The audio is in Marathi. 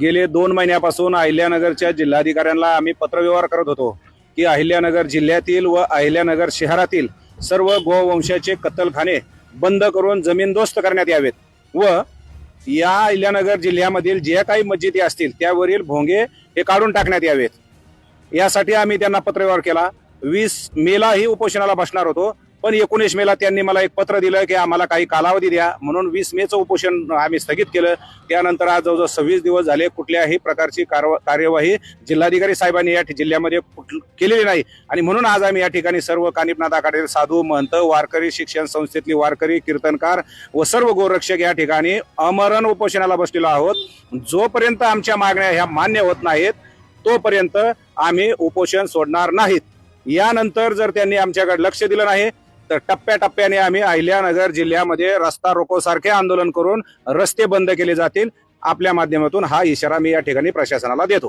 गेले दोन महिन्यापासून अहिल्यानगरच्या जिल्हाधिकाऱ्यांना आम्ही पत्रव्यवहार करत होतो की अहिल्यानगर जिल्ह्यातील व अहिल्यानगर शहरातील सर्व गोवंशाचे कत्तलखाने बंद करून जमीनदोस्त करण्यात यावेत व या अहिल्यानगर जिल्ह्यामधील ज्या काही मस्जिदी असतील त्यावरील भोंगे हे काढून टाकण्यात यावेत. यासाठी आम्ही त्यांना पत्रव्यवहार केला. वीस मेलाही उपोषणाला बसणार होतो. पण एकोणीस मेला त्यांनी मला एक पत्र दिलं की आम्हाला काही कालावधी द्या. म्हणून वीस मेचं उपोषण आम्ही स्थगित केलं. त्यानंतर आज जवळजवळ सव्वीस दिवस झाले कुठल्याही प्रकारची कारवा- कार्यवाही जिल्हाधिकारी साहेबांनी या जिल्ह्यामध्ये केलेली नाही. आणि म्हणून आज आम्ही या ठिकाणी सर्व कानिपनाथ आखाड्यातील साधू महंत वारकरी शिक्षण संस्थेतली वारकरी कीर्तनकार व सर्व गोरक्षक या ठिकाणी अमरण उपोषणाला बसलेलो आहोत. जोपर्यंत आमच्या मागण्या ह्या मान्य होत नाहीत तोपर्यंत आम्ही उपोषण सोडणार नाहीत. यानंतर जर त्यांनी आमच्याकडे लक्ष दिलं नाही तर टप्प्याटप्प्याने आम्ही अहिल्यानगर जिल्ह्यामध्ये रस्ता रोको सारखे आंदोलन करून रस्ते बंद केले जातील. आपल्या माध्यमातून हा इशारा मी या ठिकाणी प्रशासनाला देतो.